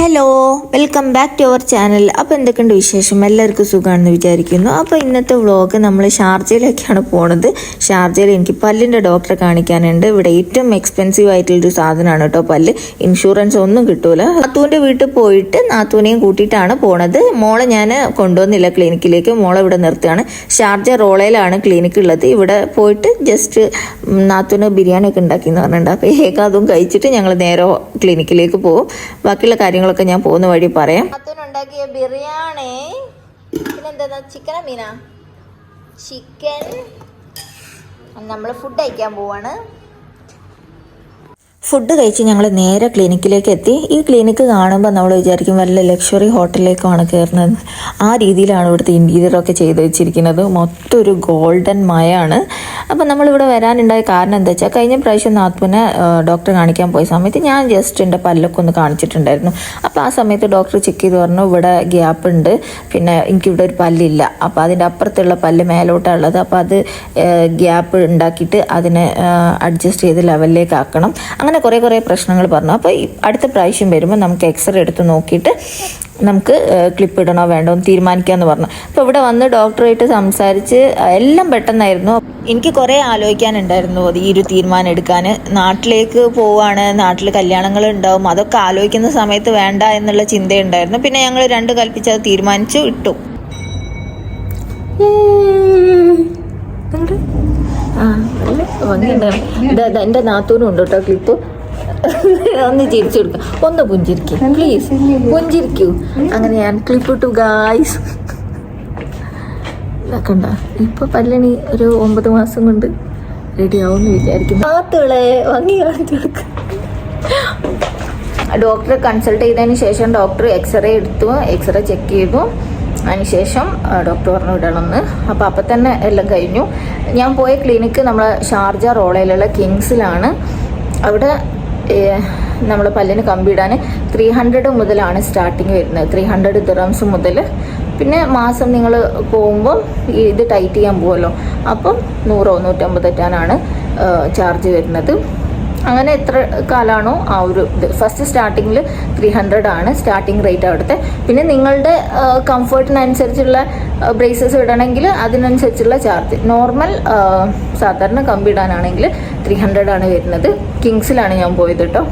Hello welcome back to our channel അപ്പോൾ എന്തൊക്കെയുണ്ട് വിശേഷം? എല്ലാവർക്കും സുഖമാണെന്ന് വിചാരിക്കുന്നു. അപ്പോൾ ഇന്നത്തെ വ്ളോഗ് നമ്മൾ ഷാർജയിലേക്കാണ് പോണത്. ഷാർജയിൽ എനിക്ക് പല്ലിന്റെ ഡോക്ടറെ കാണിക്കാനുണ്ട്. ഇവിടെ ഏറ്റവും എക്സ്പെൻസീവ് ആയിട്ടുള്ളൊരു സാധനമാണ് കേട്ടോ പല്ല്. ഇൻഷുറൻസ് ഒന്നും കിട്ടൂല. നാത്തൂന്റെ വീട്ടിൽ പോയിട്ട് നാത്തൂനെയും കൂട്ടിയിട്ടാണ് പോണത്. മോളെ ഞാൻ കൊണ്ടുവന്നില്ല ക്ലിനിക്കിലേക്ക് മോളെ ഇവിടെ നിർത്തുകയാണ്. ഷാർജ റോളയിലാണ് ക്ലിനിക്ക് ഉള്ളത്. ഇവിടെ പോയിട്ട് ജസ്റ്റ് നാത്തൂന് ബിരിയാണി ഒക്കെ ഉണ്ടാക്കി എന്ന് പറഞ്ഞിട്ടുണ്ട് അപ്പോൾ ഏക അതും കഴിച്ചിട്ട് ഞങ്ങൾ നേരെ ക്ലിനിക്കിലേക്ക് പോകും ബാക്കിയുള്ള കാര്യങ്ങളൊക്കെ ഞാൻ പോകുന്ന വഴി പറയാം. നാത്തൂനുണ്ടാക്കിയ ബിരിയാണി. പിന്നെന്താ? ചിക്കനാ മീനാ? ചിക്കൻ. നമ്മൾ ഫുഡ് കഴിക്കാൻ പോവാണ്. ഫുഡ് കഴിച്ച് ഞങ്ങൾ നേരെ ക്ലിനിക്കിലേക്ക് എത്തി. ഈ ക്ലിനിക്ക് കാണുമ്പോൾ നമ്മൾ വിചാരിക്കും വല്ല ലക്ഷറി ഹോട്ടലിലേക്കാണ് കയറുന്നത് ആ രീതിയിലാണ് ഇവിടുത്തെ ഇന്റീരിയറൊക്കെ ചെയ്ത് വെച്ചിരിക്കുന്നത്. മൊത്തം ഒരു ഗോൾഡൻ മയാണ് അപ്പം നമ്മളിവിടെ വരാനുണ്ടായ കാരണം എന്താ വെച്ചാൽ കഴിഞ്ഞ പ്രാവശ്യം നാത്പുനെ ഡോക്ടറെ കാണിക്കാൻ പോയ സമയത്ത് ഞാൻ ജസ്റ്റ് എന്റെ പല്ലൊക്കെ ഒന്ന് കാണിച്ചിട്ടുണ്ടായിരുന്നു. അപ്പോൾ ആ സമയത്ത് ഡോക്ടർ ചെക്ക് ചെയ്ത് പറഞ്ഞു ഇവിടെ ഗ്യാപ്പ് ഉണ്ട്. പിന്നെ എനിക്കിവിടെ ഒരു പല്ലില്ല. അപ്പോൾ അതിന്റെ അപ്പുറത്തുള്ള പല്ല് മേലോട്ടാണ് ഉള്ളത് അപ്പോൾ അത് ഗ്യാപ്പ് ഉണ്ടാക്കിയിട്ട് അതിനെ അഡ്ജസ്റ്റ് ചെയ്ത് ലെവലിലേക്ക് ആക്കണം. അങ്ങനെ കുറേ കുറേ പ്രശ്നങ്ങൾ പറഞ്ഞു. അപ്പോൾ ഈ അടുത്ത പ്രാവശ്യം വരുമ്പോൾ നമുക്ക് എക്സ്റേ എടുത്ത് നോക്കിയിട്ട് നമുക്ക് ക്ലിപ്പ് ഇടണോ വേണ്ടോ എന്ന് തീരുമാനിക്കാമെന്ന് പറഞ്ഞു. അപ്പോൾ ഇവിടെ വന്ന് ഡോക്ടറായിട്ട് സംസാരിച്ച് എല്ലാം പെട്ടെന്നായിരുന്നു. എനിക്ക് കുറേ ആലോചിക്കാനുണ്ടായിരുന്നു അത് ഈ ഒരു തീരുമാനം എടുക്കാൻ. നാട്ടിലേക്ക് പോവാണ് നാട്ടിൽ കല്യാണങ്ങൾ ഉണ്ടാവും അതൊക്കെ ആലോചിക്കുന്ന സമയത്ത് വേണ്ട എന്നുള്ള ചിന്തയുണ്ടായിരുന്നു. പിന്നെ ഞങ്ങൾ രണ്ട് കൽപ്പിച്ച് അത് തീരുമാനിച്ചു ഇട്ടു. ആ. എന്റെ നാത്തൂനും ഉണ്ട് കേട്ടോ ക്ലിപ്പ് ഒന്ന് ചിരിച്ചു കൊടുക്കാം. ഒന്ന് പുഞ്ചിരിക്കൂ പ്ലീസ് പുഞ്ചിരിക്കൂ. അങ്ങനെ ഞാൻ ക്ലിപ്പ് ഇട്ടു ഗായ്സ് ഇതാക്കണ്ട ഇപ്പൊ പല്ലണി ഒരു ഒമ്പത് മാസം കൊണ്ട് റെഡി ആവുമെന്ന് വിചാരിക്കുന്നു. നാത്തുകളെ ഭംഗി കാണിച്ചു കൊടുക്ക. ഡോക്ടറെ കൺസൾട്ട് ചെയ്തതിന് ശേഷം ഡോക്ടർ എക്സ്റേ എടുത്തു എക്സ്റേ ചെക്ക് ചെയ്തു. അതിനുശേഷം ഡോക്ടർ പറഞ്ഞു വിടണമെന്ന്. അപ്പോൾ അപ്പം തന്നെ എല്ലാം കഴിഞ്ഞു. ഞാൻ പോയ ക്ലിനിക്ക് നമ്മൾ ഷാർജ റോളയിലുള്ള കിങ്സിലാണ്. അവിടെ നമ്മൾ പല്ലിന് കമ്പിയിടാൻ ത്രീ ഹൺഡ്രഡ് മുതലാണ് സ്റ്റാർട്ടിങ് വരുന്നത്. ത്രീ ഹൺഡ്രഡ് ദിറംസ് മുതൽ. പിന്നെ മാസം നിങ്ങൾ പോകുമ്പോൾ ഇത് ടൈറ്റ് ചെയ്യാൻ പോകുമല്ലോ അപ്പം നൂറോ നൂറ്റമ്പത് എറ്റാനാണ് ചാർജ് വരുന്നത്. അങ്ങനെ എത്ര കാലമാണോ ആ ഒരു ഇത്. ഫസ്റ്റ് സ്റ്റാർട്ടിങ്ങിൽ ത്രീ ഹൺഡ്രഡ് ആണ് സ്റ്റാർട്ടിംഗ് റേറ്റ് അവിടുത്തെ. പിന്നെ നിങ്ങളുടെ കംഫർട്ടിനനുസരിച്ചുള്ള ബ്രേസസ് ഇടണമെങ്കിൽ അതിനനുസരിച്ചുള്ള ചാർജ് നോർമൽ സാധാരണ കമ്പി ഇടാനാണെങ്കിൽ ത്രീ ഹൺഡ്രഡ് ആണ് വരുന്നത്. കിങ്സിലാണ് ഞാൻ പോയത് കേട്ടോ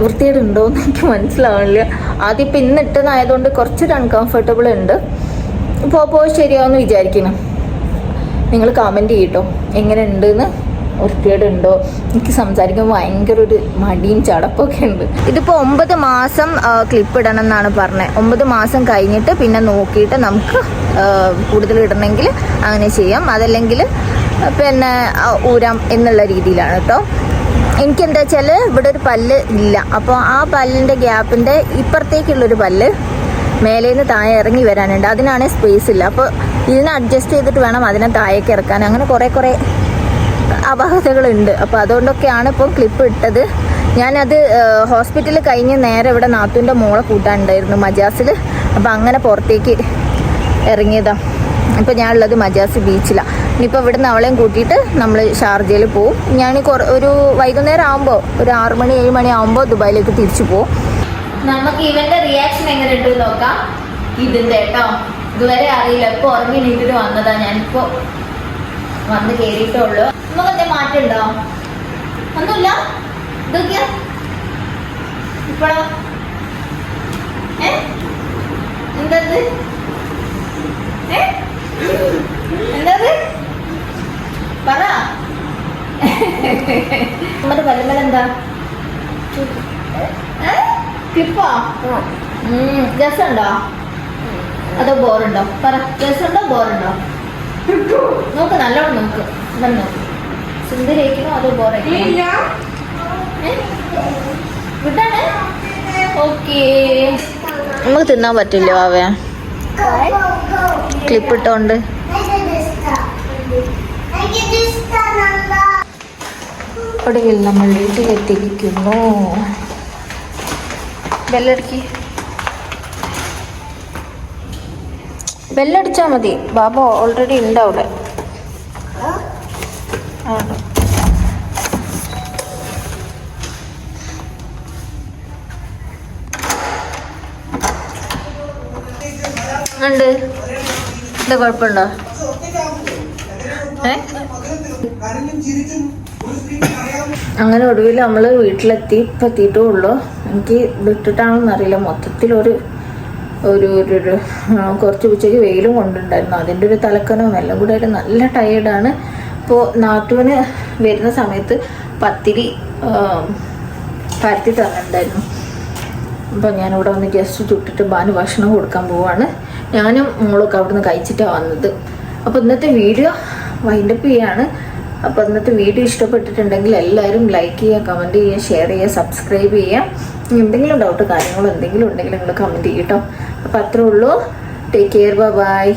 വൃത്തികേടുണ്ടോ എന്ന് എനിക്ക് മനസ്സിലാവില്ല ആദ്യം ഇപ്പം ഇന്ന് ഇട്ടതായതുകൊണ്ട് കുറച്ചൊരു അൺകംഫർട്ടബിൾ ഉണ്ട്. ഇപ്പോൾ പോയി ശരിയാവുമെന്ന് വിചാരിക്കണം നിങ്ങൾ കമന്റ് ചെയ്യട്ടോ എങ്ങനെ ഉണ്ടെന്ന് വൃത്തികേടുണ്ടോ? എനിക്ക് സംസാരിക്കാൻ ഭയങ്കര ഒരു മടിയും ചടപ്പൊക്കെ ഉണ്ട്. ഇതിപ്പോൾ ഒമ്പത് മാസം ക്ലിപ്പ് ഇടണം എന്നാണ് പറഞ്ഞത് ഒമ്പത് മാസം കഴിഞ്ഞിട്ട് പിന്നെ നോക്കിയിട്ട് നമുക്ക് കൂടുതൽ ഇടണമെങ്കിൽ അങ്ങനെ ചെയ്യാം. അതല്ലെങ്കിൽ പിന്നെ ഊരാം എന്നുള്ള രീതിയിലാണ് കേട്ടോ. എനിക്കെന്താ വെച്ചാൽ ഇവിടെ ഒരു പല്ല് ഇല്ല. അപ്പോൾ ആ പല്ലിന്റെ ഗ്യാപ്പിന്റെ ഇപ്പുറത്തേക്കുള്ളൊരു പല്ല് മേലേന്ന് താഴെ ഇറങ്ങി വരാനുണ്ട്. അതിനാണ് സ്പേസ് ഇല്ല. അപ്പോൾ ഇതിനെ അഡ്ജസ്റ്റ് ചെയ്തിട്ട് വേണം അതിനെ താഴേക്ക് ഇറക്കാൻ. അങ്ങനെ കുറേ കുറേ അപാകതകളുണ്ട്. അപ്പോൾ അതുകൊണ്ടൊക്കെയാണ് ഇപ്പോൾ ക്ലിപ്പ് ഇട്ടത്. ഞാനത് ഹോസ്പിറ്റലിൽ കഴിഞ്ഞ് നേരെ ഇവിടെ നാത്തൂന്റെ മോളെ കൂട്ടാനുണ്ടായിരുന്നു മജാസിൽ. അപ്പോൾ അങ്ങനെ പുറത്തേക്ക് ഇറങ്ങിയതാണ് ഇപ്പോൾ ഞാനുള്ളത് മജാസ് ബീച്ചിലാണ് ഇനിയിപ്പോൾ ഇവിടുന്ന് അവളെയും കൂട്ടിയിട്ട് നമ്മൾ ഷാർജയിൽ പോവും. ഞാൻ കുറ ഒരു വൈകുന്നേരം ആകുമ്പോൾ ഒരു ആറ് മണി ഏഴ് മണി ആകുമ്പോൾ ദുബായിലേക്ക് തിരിച്ചു പോവും. നമുക്ക് ഇവന്റെ റിയാക്ഷൻ എങ്ങനെ ഇട്ടു നോക്കാം. ഇതിന്റെ കേട്ടോ. ഇതുവരെ അറിയില്ല. ഇപ്പോൾ ഉറങ്ങി നീട്ടിട്ട് വന്നതാണ് ഞാനിപ്പോ. വന്ന് കേറിയിട്ടുള്ളൂ നമുക്ക് എന്താ മാറ്റുണ്ടോ? ഒന്നുമില്ല. ഇതൊക്കെയാ ഇപ്പോഴോ ഏ? എന്തത്? ഏ? എന്തത്? പറ. നമ്മുടെ പലമല എന്താ ക്ലിപ്പാ? രസമുണ്ടോ? അതോ ബോറുണ്ടോ? പറ. രസമുണ്ടോ? ബോറുണ്ടോ? നോക്ക് നല്ലോണം നോക്ക്. നല്ലോണം നോക്ക്. സുന്ദരിക്കണോ അതോ ബോറായിക്കണോ വിട്ടാണ്? ഓക്കേ. നമുക്ക് തിന്നാൻ പറ്റില്ല അവ ക്ലിപ്പ് ഇട്ടോണ്ട് ഒടുവിൽ നമ്മൾ വീട്ടിലെത്തിയിരിക്കുന്നു. ബെല്ലടിക്ക്. ബെല്ലടിച്ചാൽ മതി. ബാബ ഓൾറെഡി ഉണ്ട് അവിടെ. ഉണ്ട്. ഇത് കുഴപ്പമുണ്ടോ? അങ്ങനെ ഒടുവിൽ നമ്മൾ വീട്ടിലെത്തി. ഇപ്പം എത്തിയിട്ടേ ഉള്ളു എനിക്ക് വിട്ടിട്ടാണോന്നറിയില്ല മൊത്തത്തിൽ ഒരു ഒരു ഒരു കുറച്ച് ഉച്ചയ്ക്ക് വെയിലും കൊണ്ടുണ്ടായിരുന്നു. അതിന്റെ ഒരു തലക്കനവും എല്ലാം കൂടെ ആയിട്ട് നല്ല ടയേർഡാണ് ഇപ്പോൾ നാട്ടുവിന് വരുന്ന സമയത്ത് പത്തിരി പരത്തി തന്നിട്ടുണ്ടായിരുന്നു. അപ്പം ഞാനിവിടെ വന്ന് ജസ്റ്റ് ചുട്ടിട്ട് ബാന് ഭക്ഷണം കൊടുക്കാൻ പോവാണ്. ഞാനും മോളൊക്കെ അവിടെ നിന്ന് കഴിച്ചിട്ടാണ് വന്നത്. അപ്പോൾ ഇന്നത്തെ വീഡിയോ വൈൻഡപ്പ് ചെയ്യാണ്. അപ്പോൾ ഇന്നത്തെ വീഡിയോ ഇഷ്ടപ്പെട്ടിട്ടുണ്ടെങ്കിൽ എല്ലാവരും ലൈക്ക് ചെയ്യുക കമന്റ് ചെയ്യുക ഷെയർ ചെയ്യുക സബ്സ്ക്രൈബ് ചെയ്യുക. എന്തെങ്കിലും ഡൗട്ട് കാര്യങ്ങളോ എന്തെങ്കിലും ഉണ്ടെങ്കിൽ നിങ്ങൾ കമന്റ് ചെയ്യട്ടോ അപ്പോൾ അത്രേ ഉള്ളൂ. Take care bye